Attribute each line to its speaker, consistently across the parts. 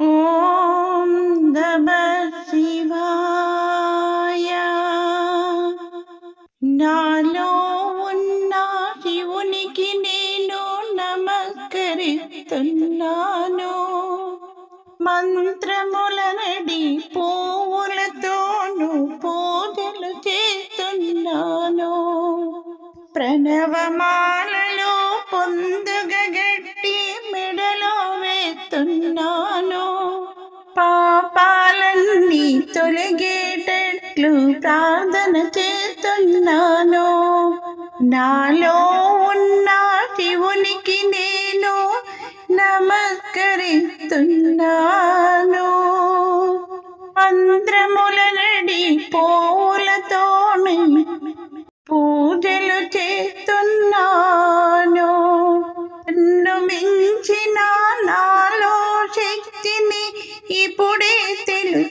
Speaker 1: ఓం నమ శివాయ నాలో ఉన్న శివునికి నేను నమస్కరిస్తున్నాను. మంత్రముల నడి పువ్వులతోను పూజలు చేస్తున్నాను. ప్రణవమాలలో పొందుగా గట్టి మెడలో వేస్తున్నాను. తొలగేటట్లు ప్రార్థన చేస్తున్నాను. నాలో ఉన్న శివునికి నేను నమస్కరిస్తున్నా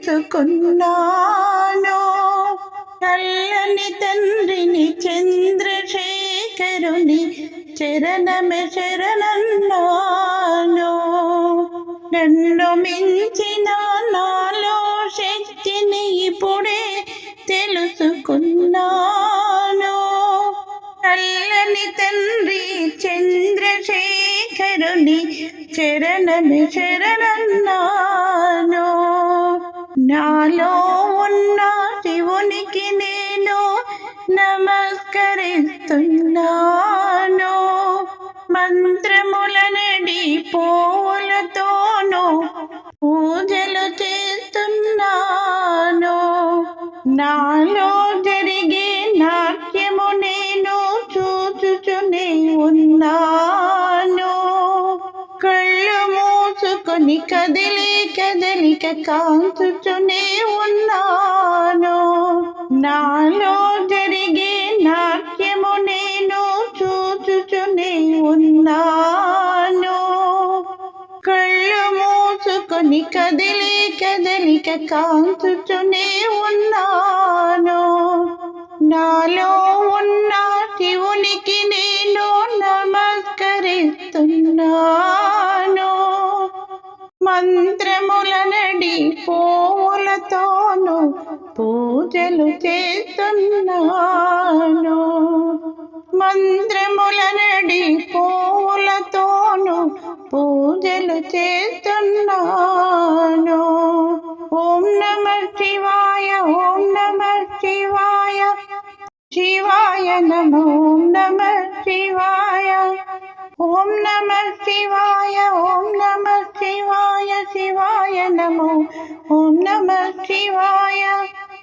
Speaker 1: తెలుసుకున్నాను చల్లని తండ్రిని చంద్రశేఖరుని చరణమే శరణన్నాను. నన్ను మించిన నాలో శక్తిని ఇప్పుడే తెలుసుకున్నాను. చల్లని తండ్రి చంద్రశేఖరుని చరణమి శరణన్నాను. నాలో ఉన్న శివునికి నేను నమస్కరిస్తున్నాను. మంత్రముల నడి పూలతోనూ పూజలు చేస్తున్నాను. నాలో జరిగే నాట్యముని కదలి కదిలి కదలిక కాంతుతూనే ఉన్నాను. నాలో జరిగే నాట్యము నేను చూచుచునే ఉన్నాను. కళ్ళు మూసుకొని కదలి కదలిక కాంతుతూనే మంత్రముల నడి పూలతోను పూజలు చేస్తున్నాను. మంత్రముల నడి పూలతోను పూజలు చేస్తున్నాను. ఓం నమ శివాయ ఓం నమ శివాయ. శివాయ నమ ఓం నమ శివాయ. ఓం నమ శివాయ ఓం నమ ஓம் நம சிவாய